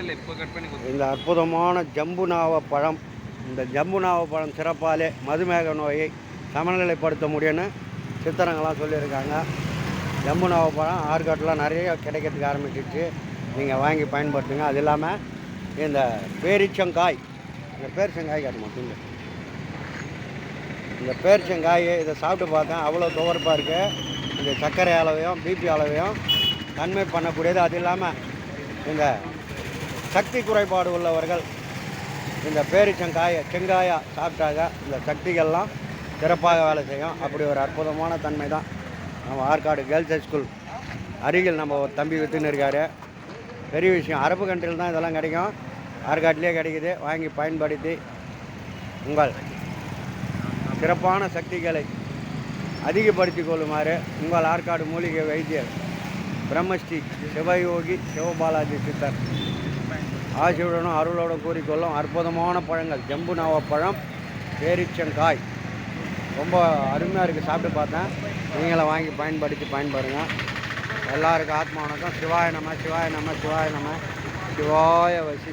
இல்லை இப்போ கட் பண்ணி இந்த அற்புதமான ஜம்புநாவ பழம் இந்த ஜம்புநாவ பழம் சிறப்பாலே மதுமேக நோயை சமநிலைப்படுத்த முடியும்னு சித்தரங்கள்லாம் சொல்லியிருக்காங்க. ஜம்புநாவ பழம் ஆர்காட்டில் நிறைய கிடைக்கிறதுக்கு ஆரம்பிச்சிச்சு நீங்கள் வாங்கி பயன்படுத்துங்க. அது இல்லாமல் இந்த பேரிச்சங்காய் இந்த பேரிச்சங்காய் காட்டுமா துண்டு இந்த பேரிச்சங்காய் இதை சாப்பிட்டு பார்த்தேன். அவ்வளோ துவர்ப்பாக இருக்குது இந்த சர்க்கரை அளவையும் பிபி அளவையும் நன்மை பண்ணக்கூடியது. அது இல்லாமல் இந்த சக்தி குறைபாடு உள்ளவர்கள் இந்த பேரிச்சங்காயை செங்காயா சாப்பிட்டாங்க இந்த சக்திகள்லாம் சிறப்பாக வேலை செய்யும். அப்படி ஒரு அற்புதமான தன்மை தான் நம்ம ஆற்காடு கேர்ள்ஸ் ஹை ஸ்கூல் அருகில் நம்ம ஒரு தம்பி விற்றுன்னு இருக்காரு. பெரிய விஷயம் அரபு கண்ட்ரியில் தான் இதெல்லாம் கிடைக்கும். ஆற்காட்டிலே கிடைக்குது. வாங்கி பயன்படுத்தி உங்கள் சிறப்பான சக்திகளை அதிகப்படுத்திக் கொள்ளுமாறு உங்கள் ஆற்காடு மூலிகை வைத்தியர் பிரம்மஸ்ரீ சிவயோகி சிவபாலாஜி சித்தர் ஆசையுடனும் அருளோடும் கூறிக்கொள்ளும் அற்புதமான பழங்கள். ஜம்பு நாவப்பழம் பேரிச்சங்காய். ரொம்ப அருமையாக இருக்குது சாப்பிட்டு பார்த்தேன். நீங்களும் வாங்கி பயன்படுத்தி பயன்படுங்க. எல்லாருக்கும் ஆத்மா வணக்கம். சிவாய நம சிவாய நம சிவாய நம. சிவாய வசி